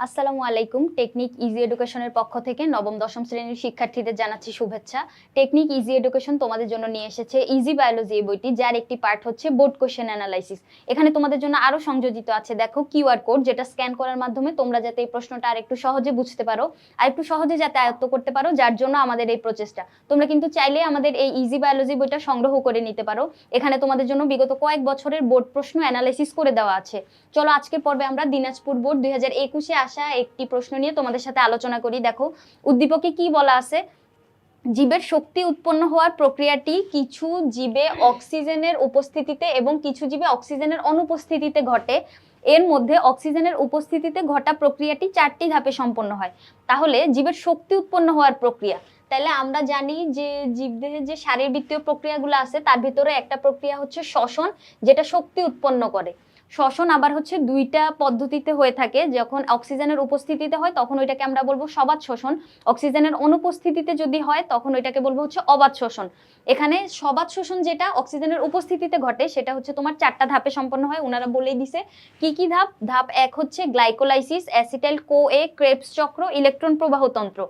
আসসালামু আলাইকুম। Technique easy এডুকেশনের পক্ষ থেকে নবম, দশম শ্রেণির শিক্ষার্থীদের জানাচ্ছি শুভেচ্ছা। টেকনিক ইজি এডুকেশন তোমাদের জন্য নিয়ে এসেছে ইজি বায়োলজি এই বইটি, যার একটি পার্ট হচ্ছে বোর্ড কোশ্চেন অ্যানালাইসিস এখানে তোমাদের জন্য আরও সংযোজিত আছে, দেখো কিউআর কোড, যেটা স্ক্যান করার মাধ্যমে তোমরা যাতে এই প্রশ্নটা আর একটু সহজে বুঝতে পারো, আর একটু সহজে যাতে আয়ত্ত করতে পারো, যার জন্য আমাদের এই প্রচেষ্টা। তোমরা কিন্তু চাইলে আমাদের এই ইজি বায়োলজি বইটা সংগ্রহ করে নিতে পারো। এখানে তোমাদের জন্য বিগত কয়েক বছরের বোর্ড প্রশ্ন অ্যানালাইসিস করে দেওয়া আছে। চলো আজকের পর্বে আমরা দিনাজপুর বোর্ড দুই হাজার একুশে আসা একটি প্রশ্ন নিয়ে তোমাদের সাথে আলোচনা করি। দেখো, উদ্দীপকে কি বলা আছে? জীবের শক্তি উৎপন্ন হওয়ার প্রক্রিয়াটি কিছু জীবে অক্সিজেনের উপস্থিতিতে এবং কিছু জীবে অক্সিজেনের অনুপস্থিতিতে ঘটে। এর মধ্যে অক্সিজেনের উপস্থিতিতে ঘটা প্রক্রিয়াটি চারটি ধাপে সম্পন্ন হয়। তাহলে জীবের শক্তি উৎপন্ন হওয়ার প্রক্রিয়া। তাহলে আমরা জানি যে জীবদেহের যে শারীরবৃত্তীয় প্রক্রিয়াগুলো আছে, তার ভিতরে একটা প্রক্রিয়া হচ্ছে শ্বসন, যেটা শক্তি উৎপন্ন করে। শ্বসন আবার হচ্ছে দুইটা পদ্ধতিতে হয়ে থাকে। যখন অক্সিজেনের উপস্থিতিতে হয়, তখন ওইটাকে আমরা বলব সবাত শোষণ অক্সিজেনের অনুপস্থিতিতে যদি হয়, তখন ওইটাকে বলব হচ্ছে অবাধ শোষণ এখানে সবাত শোষণ যেটা অক্সিজেনের উপস্থিতিতে ঘটে, সেটা হচ্ছে তোমার চারটা ধাপে সম্পন্ন হয় ওনারা বলেই দিছে। কি কি ধাপ? ধাপ এক হচ্ছে glycolysis, acetyl co A Krebs চক্র, ইলেকট্রন প্রবাহতন্ত্র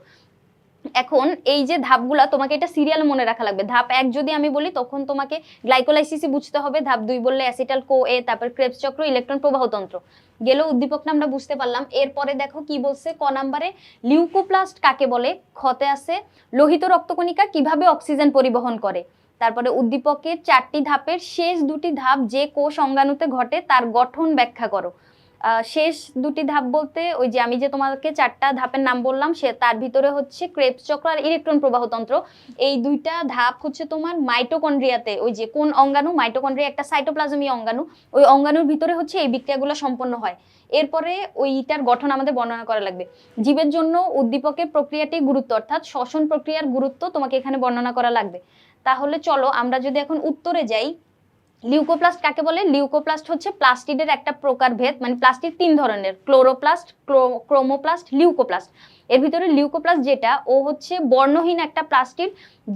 এখন এই যে ধাপগুলা, তোমাকে এটা সিরিয়াল মনে রাখা লাগবে। ধাপ এক যদি আমি বলি, তখন তোমাকে গ্লাইকোলাইসিসই বুঝতে হবে। ধাপ দুই বললে অ্যাসিটাল কো এ তারপর ক্রেবস চক্র ইলেকট্রন প্রবাহতন্ত্র গেল উদ্দীপকটা আমরা বুঝতে পারলাম। এরপরে দেখো কি বলছে, ক নাম্বারে লিউকোপ্লাস্ট কাকে বলে? ক্ষতে আছে। লোহিত রক্তকণিকা কীভাবে অক্সিজেন পরিবহন করে? তারপরে উদ্দীপকের চারটি ধাপের শেষ দুটি ধাপ যে কোষ অঙ্গাণুতে ঘটে, তার গঠন ব্যাখ্যা করো। শেষ দুটি ধাপ বলতে ওই যে আমি যে তোমাকে চারটা ধাপের নাম বললাম, সে তার ভিতরে হচ্ছে ক্রেপস চক্র আর ইলেকট্রন প্রবাহতন্ত্র এই দুইটা ধাপ হচ্ছে তোমার মাইটোকন্ড্রিয়াতে ওই যে কোন অঙ্গাণু মাইটোকন্ড্রিয়া একটা সাইটোপ্লাজমীয় অঙ্গাণু, ওই অঙ্গাণুর ভিতরে হচ্ছে এই বিক্রিয়াগুলো সম্পন্ন হয়। এরপরে ওইটার গঠন আমাদের বর্ণনা করা লাগবে। জীবের জন্য উদ্দীপকের প্রক্রিয়াটি গুরুত্ব, অর্থাৎ শ্বসন প্রক্রিয়ার গুরুত্ব তোমাকে এখানে বর্ণনা করা লাগবে। তাহলে চলো আমরা যদি এখন উত্তরে যাই লিউকোপ্লাস্ট কাকে বলে? লিউকোপ্লাস্ট হচ্ছে প্লাস্টিডের একটা প্রকারভেদ মানে প্লাস্টিক তিন ধরনের ক্লোরোপ্লাস্ট ক্রোমোপ্লাস্ট লিউকোপ্লাস্ট এর ভিতরে লিউকোপ্লাস্ট যেটা, ও হচ্ছে বর্ণহীন একটা প্লাস্টিক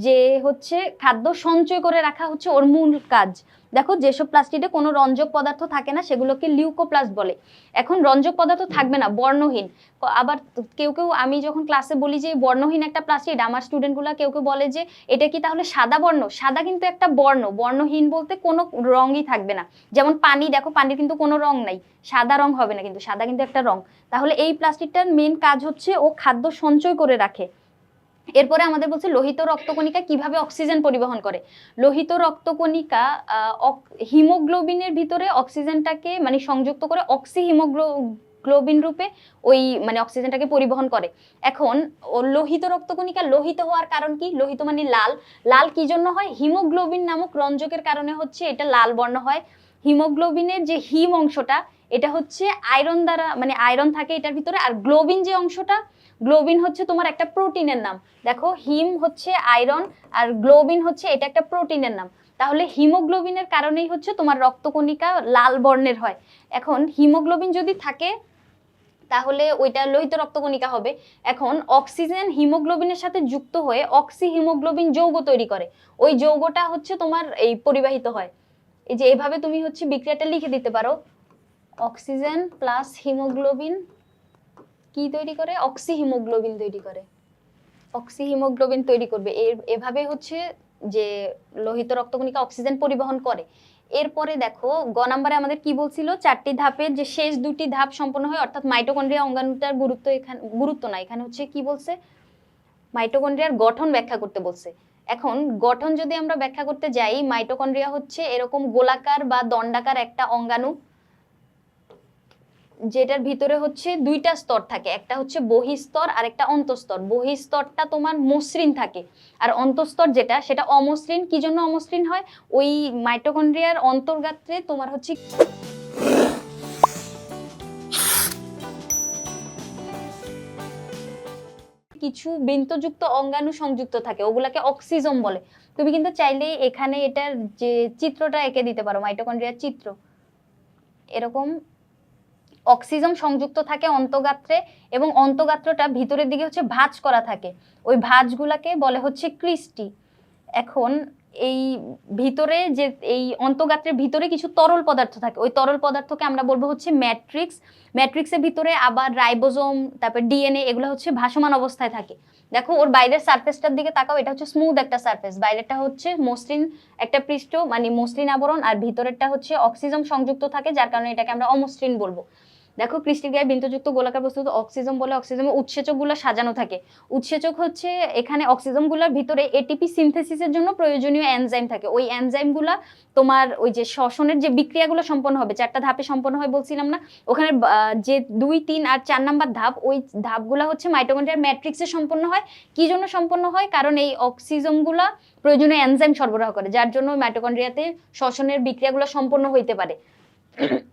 যে হচ্ছে খাদ্য সঞ্চয় করে রাখা হচ্ছে ওর মূল কাজ। দেখো যেসব প্লাস্টিকে কোনো রঞ্জক পদার্থ থাকে না, সেগুলোকে লিউকোপ্লাস্ট বলে। এখন রঞ্জক পদার্থ থাকবে না, বর্ণহীন। আবার কেউ কেউ, আমি যখন ক্লাসে বলি যে বর্ণহীন একটা প্লাস্টিড আমার স্টুডেন্টগুলো কেউ কেউ বলে যে এটা কি তাহলে সাদা বর্ণ? সাদা কিন্তু একটা বর্ণ। বর্ণহীন বলতে কোনো রঙই থাকবে না। যেমন পানি, দেখো পানির কিন্তু কোনো রং নাই। সাদা রং হবে না কিন্তু, সাদা কিন্তু একটা রং। তাহলে এই প্লাস্টিকটার মেন কাজ হচ্ছে ও খাদ্য সঞ্চয় করে রাখে। এরপরে আমাদের বলছে লোহিত রক্তকণিকা কীভাবে অক্সিজেন পরিবহন করে? লোহিত রক্তকণিকা হিমোগ্লোবিনের ভিতরে অক্সিজেনটাকে মানে সংযুক্ত করে অক্সি হিমোগ্লোবিন রূপে ওই মানে অক্সিজেনটাকে পরিবহন করে। এখন লোহিত রক্তকণিকা লোহিত হওয়ার কারণ কি? লোহিত মানে লাল। লাল কি জন্য হয়? হিমোগ্লোবিন নামক রঞ্জকের কারণে হচ্ছে এটা লাল বর্ণ হয়। হিমোগ্লোবিনের যে হিম অংশটা এটা হচ্ছে আয়রন দ্বারা মানে আয়রন থাকে এটার ভিতরে, আর গ্লোবিন যে অংশটা গ্লোবিন হচ্ছে তোমার একটা প্রোটিনের নাম। দেখো হিম হচ্ছে আয়রন আর গ্লোবিন হচ্ছে এটা একটা প্রোটিনের নাম। তাহলে হিমোগ্লোবিনের কারণেই হচ্ছে তোমার রক্তকণিকা লাল বর্ণের হয়। এখন হিমোগ্লোবিন যদি থাকে, তাহলে ওইটা লোহিত রক্তকণিকা হবে। এখন অক্সিজেন হিমোগ্লোবিনের সাথে যুক্ত হয়ে অক্সি হিমোগ্লোবিন যৌগ তৈরি করে। ওই যৌগটা হচ্ছে তোমার এই পরিবাহিত হয়। এই যে, এভাবে তুমি হচ্ছে বিক্রিয়াটা লিখে দিতে পারো। অক্সিজেন প্লাস হিমোগ্লোবিন কি তৈরি করে? অক্সি হিমোগ্লোবিন তৈরি করে। অক্সি হিমোগ্লোবিন তৈরি করবে। এর, এভাবে হচ্ছে যে লোহিত রক্তকণিকা অক্সিজেন পরিবহন করে। এরপরে দেখো, গ নাম্বারে আমাদের কি বলছিল? চারটি ধাপের যে শেষ দুটি ধাপ সম্পন্ন হয়, অর্থাৎ মাইটোকন্ড্রিয়া অঙ্গাণুটার গুরুত্ব এখানে, গুরুত্ব না এখানে হচ্ছে কি বলছে? মাইটোকন্ড্রিয়ার গঠন ব্যাখ্যা করতে বলছে। এখন গঠন যদি আমরা ব্যাখ্যা করতে যাই, মাইটোকন্ড্রিয়া হচ্ছে এরকম গোলাকার বা দণ্ডাকার একটা অঙ্গাণু। যেটার ভিতরে হচ্ছে দুইটা স্তর থাকে। একটা হচ্ছে বহিস্তর আর একটা অন্তঃস্তর। বহিস্তরটা তোমার মসৃণ থাকে। আর অন্তঃস্তর যেটা, সেটা অমসৃণ। কি জন্য অমসৃণ হয়? ওই মাইটোকন্ড্রিয়ার অন্তর্গাত্রে তোমার হচ্ছে কিছু বৃন্তযুক্ত অঙ্গাণু সংযুক্ত থাকে, ওগুলাকে অক্সিজম বলে। তুমি কিন্তু চাইলে এখানে এটার যে চিত্রটা এঁকে দিতে পারো মাইটোকন্ড্রিয়ার চিত্র। এরকম অক্সিজম সংযুক্ত থাকে অন্তগাত্রে এবং অন্তগাত্রটা ভিতরের দিকে হচ্ছে ভাঁজ করা থাকে। ওই ভাঁজগুলাকে বলে হচ্ছে ক্রিস্টি। এখন এই ভিতরে যে এই অন্তগাত্রের ভিতরে কিছু তরল পদার্থ থাকে, ওই তরল পদার্থকে আমরা বলব হচ্ছে ম্যাট্রিক্স। ম্যাট্রিক্সের ভিতরে আবার রাইবোজোম, তারপর ডিএনএ এগুলো হচ্ছে ভাসমান অবস্থায় থাকে। দেখো, ওর বাইরের সারফেসটার দিকে তাকাও, এটা হচ্ছে স্মুথ একটা সারফেস। বাইরেরটা হচ্ছে মসৃণ একটা পৃষ্ঠ মানে মসৃণ আবরণ, আর ভিতরেরটা হচ্ছে অক্সিজম সংযুক্ত থাকে, যার কারণে এটাকে আমরা অমসৃণ বলব। দেখো ক্রিস্টির গায়ে বিন্দুযুক্ত গোলাকার বস্তু অক্সিজম বলে, অক্সিজমে উৎসেচকগুলো সাজানো থাকে। উৎসেচক হচ্ছে এখানে অক্সিজমগুলোর ভিতরে এটিপি সিনথেসিসের জন্য প্রয়োজনীয় এনজাইম থাকে। ওই এনজাইমগুলো তোমার ওই যে শ্বসনের যে বিক্রিয়াগুলো সম্পন্ন হবে, চারটা ধাপে সম্পন্ন হয় বলছিলাম না, ওখানে যে দুই, তিন আর চার নাম্বার ধাপ, ওই ধাপগুলো হচ্ছে মাইটোকন্ড্রিয়ার ম্যাট্রিক্সে সম্পন্ন হয়। কি জন্য সম্পন্ন হয়? কারণ এই অক্সিজমগুলো প্রয়োজনীয় এনজাইম সরবরাহ করে, যার জন্য মাইটোকন্ড্রিয়াতে শ্বসনের বিক্রিয়াগুলো সম্পন্ন হইতে পারে।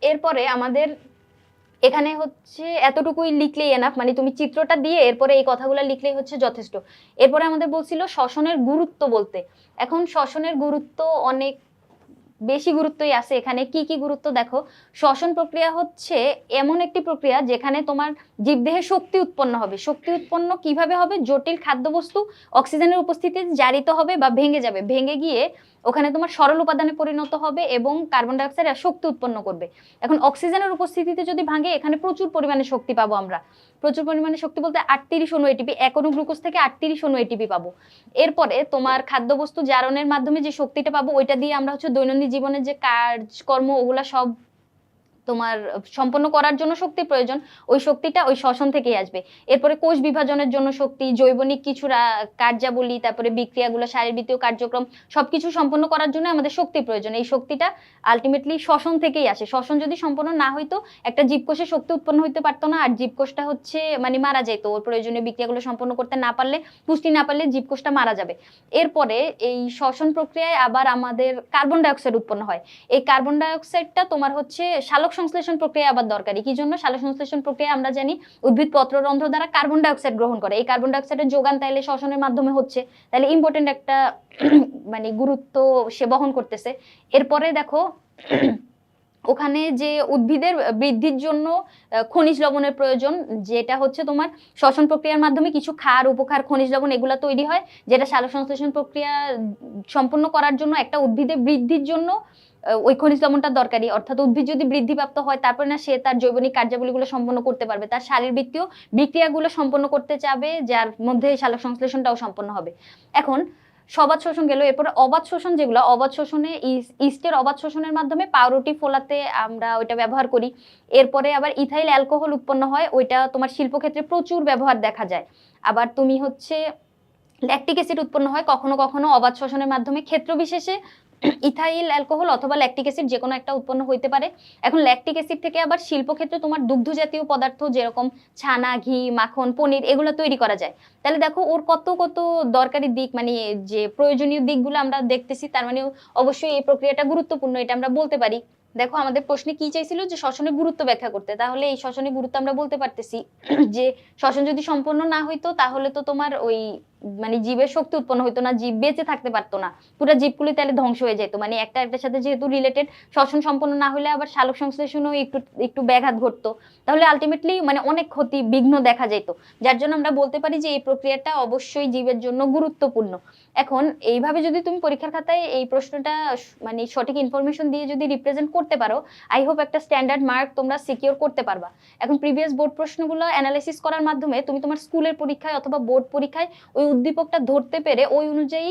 এরপরে আমাদের এখানে হচ্ছে এতটুকুই লিখলেই এনাফ মানে তুমি চিত্রটা দিয়ে এরপরে এই কথাগুলো লিখলেই হচ্ছে যথেষ্ট। এরপরে আমাদের বলছিল শ্বসনের গুরুত্ব বলতে। এখন শ্বসনের গুরুত্ব অনেক বেশি গুরুত্বই আছে এখানে। কি কি গুরুত্ব? দেখো, শ্বসন প্রক্রিয়া হচ্ছে এমন একটি প্রক্রিয়া যেখানে তোমার জীবদেহে শক্তি উৎপন্ন হবে। শক্তি উৎপন্ন কীভাবে হবে? জটিল খাদ্যবস্তু অক্সিজেনের উপস্থিতিতে জারিত হবে বা ভেঙে যাবে। ভেঙে গিয়ে ওখানে তোমার সরল উপাদানে পরিণত হবে এবং কার্বন ডাইঅক্সাইড শক্তি উৎপন্ন করবে। এখন অক্সিজেনের উপস্থিতিতে যদি ভাঙে, এখানে প্রচুর পরিমাণে শক্তি পাবো আমরা। প্রচুর পরিমাণে শক্তি বলতে আটত্রিশ অনু এটিপি এক অনু গ্লুকোজ থেকে আটত্রিশ অনু এটিপি পাবো। এরপরে তোমার খাদ্যবস্তু জারণের মাধ্যমে যে শক্তিটা পাবো, ওইটা দিয়ে আমরা হচ্ছে দৈনন্দিন জীবনের যে কাজকর্ম, ওগুলা সব তোমার সম্পন্ন করার জন্য শক্তি প্রয়োজন, ওই শক্তিটা ওই শ্বসন থেকেই আসবে। এরপরে কোষ বিভাজনের জন্য শক্তি, জৈবনিক কিছু কার্যাবলী, তারপরে বিক্রিয়াগুলো, শারীরবৃত্তীয় কার্যক্রম, সবকিছু সম্পন্ন করার জন্য আমাদের শক্তি প্রয়োজন। এই শক্তিটা আলটিমেটলি শ্বসন থেকেই আসে। শ্বসন যদি সম্পন্ন না হইতো, একটা জীবকোষে শক্তি উৎপন্ন হইতে পারতো না, আর জীবকোষটা হচ্ছে মানে মারা যেত ওর প্রয়োজনীয় বিক্রিয়াগুলো সম্পন্ন করতে না পারলে, পুষ্টি না পারলে জীবকোষটা মারা যাবে। এরপরে এই শ্বসন প্রক্রিয়ায় আবার আমাদের কার্বন ডাইঅক্সাইড উৎপন্ন হয়। এই কার্বন ডাইঅক্সাইডটা তোমার হচ্ছে সালোক সংশ্লেষণ প্রক্রিয়া আবার দরকারি। কি জন্য? সালোক সংশ্লেষণ প্রক্রিয়া আমরা জানি উদ্ভিদ পত্ররন্ধ্র দ্বারা কার্বন ডাইঅক্সাইড গ্রহণ করে। এই কার্বন ডাইঅক্সাইডের যোগান তাইলে শ্বসনের মাধ্যমে হচ্ছে। তাহলে ইম্পর্টেন্ট একটা মানে গুরুত্ব সে বহন করতেছে। এরপরে দেখো, ওখানে যে উদ্ভিদের বৃদ্ধির জন্য খনিজ লবণের প্রয়োজন, যেটা হচ্ছে তোমার শ্বসন প্রক্রিয়ার মাধ্যমে কিছু ক্ষার উপকার খনিজ লবণ এগুলো তৈরি হয়, যেটা সালোক সংশ্লেষণ প্রক্রিয়া সম্পন্ন করার জন্য একটা উদ্ভিদের বৃদ্ধির জন্য ওই খনিজ লবণটা দরকারি অর্থাৎ উদ্ভিদ যদি বৃদ্ধিপ্রাপ্ত হয়, তারপরে না সে তার জৈবনিক কার্যাবলীগুলো সম্পন্ন করতে পারবে। তার শারীরবৃত্তীয় বিক্রিয়াগুলো সম্পন্ন করতে চাবে, যার মধ্যে সালোক সংশ্লেষণটাও সম্পন্ন হবে। এখন সবাদ শোষণ গেল, এরপরে অবাধ শোষণ যেগুলো অবাধ শোষণে ইস- ইস্টের অবাধ শোষণের মাধ্যমে পাউরুটি ফোলাতে আমরা ওইটা ব্যবহার করি। এরপরে আবার ইথাইল অ্যালকোহল উৎপন্ন হয়, ওইটা তোমার শিল্পক্ষেত্রে প্রচুর ব্যবহার দেখা যায়। আবার তুমি হচ্ছে ল্যাকটিক অ্যাসিড উৎপন্ন হয়, কখনো কখনো অবাধ শোষণের মাধ্যমে ক্ষেত্র বিশেষে ইথাইল, অ্যালকোহল অথবা ল্যাকটিক অ্যাসিড যে কোনো একটা উৎপন্ন হইতে পারে। এখন ল্যাকটিক অ্যাসিড থেকে আবার শিল্পক্ষেত্রে তোমার দুগ্ধ জাতীয় পদার্থ যেরকম ছানা, ঘি, মাখন, পনির এগুলো তৈরি করা যায়। তাহলে দেখো ওর কত কত দরকারি দিক মানে যে প্রয়োজনীয় দিকগুলো আমরা দেখতেছি, তার মানে অবশ্যই এই প্রক্রিয়াটা গুরুত্বপূর্ণ, এটা আমরা বলতে পারি। দেখো আমাদের প্রশ্নে কি চাইছিল যে শ্বসনের গুরুত্ব ব্যাখ্যা করতে? তাহলে এই শ্বসনের গুরুত্ব আমরা বলতে পারতেছি যে শ্বসন যদি সম্পন্ন না হইতো, তাহলে তো তোমার ওই মানে জীবের শক্তি উৎপন্ন হইতো না, জীব বেঁচে থাকতে পারতো না। পুরো জীবগুলি তাহলে ধ্বংস হয়ে যেত মানে একটা একটার সাথে যেহেতু রিলেটেড শ্বসন সম্পন্ন না হলে আবার সালোক সংশ্লেষণও একটু একটু ব্যাঘাত ঘটতো। তাহলে আলটিমেটলি মানে অনেক ক্ষতি, বিঘ্ন দেখা যেত যার জন্য আমরা বলতে পারি যে এই প্রক্রিয়াটা অবশ্যই জীবের জন্য গুরুত্বপূর্ণ। এখন এইভাবে যদি তুমি পরীক্ষার খাতায় এই প্রশ্নটা মানে সঠিক ইনফরমেশন দিয়ে যদি রিপ্রেজেন্ট করতে পারো আই হোপ একটা স্ট্যান্ডার্ড মার্ক তোমরা সিকিউর করতে পারবা। এখন প্রিভিয়াস বোর্ড প্রশ্নগুলো অ্যানালাইসিস করার মাধ্যমে তুমি তোমার স্কুলের পরীক্ষায় অথবা বোর্ড পরীক্ষায় ওই উদ্দীপকটা ধরতে পেরে ওই অনুযায়ী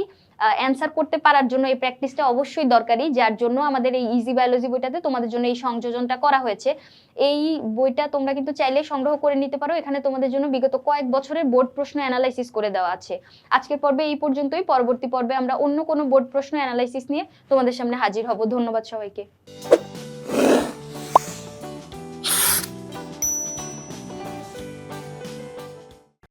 অ্যান্সার করতে পারার জন্য এই প্র্যাকটিসটা অবশ্যই দরকারি, যার জন্য আমাদের এই ইজি বায়োলজি বইটাতে তোমাদের জন্য এই সংযোজনটা করা হয়েছে। এই বইটা তোমরা কিন্তু চাইলে সংগ্রহ করে নিতে পারো, এখানে তোমাদের জন্য বিগত কয়েক বছরের বোর্ড প্রশ্ন অ্যানালাইসিস করে দেওয়া আছে। আজকের পর্বে এই পর্যন্তই, পরবর্তী পর্বে আমরা অন্য কোনো বোর্ড প্রশ্ন অ্যানালাইসিস নিয়ে তোমাদের সামনে হাজির হব। ধন্যবাদ সবাইকে।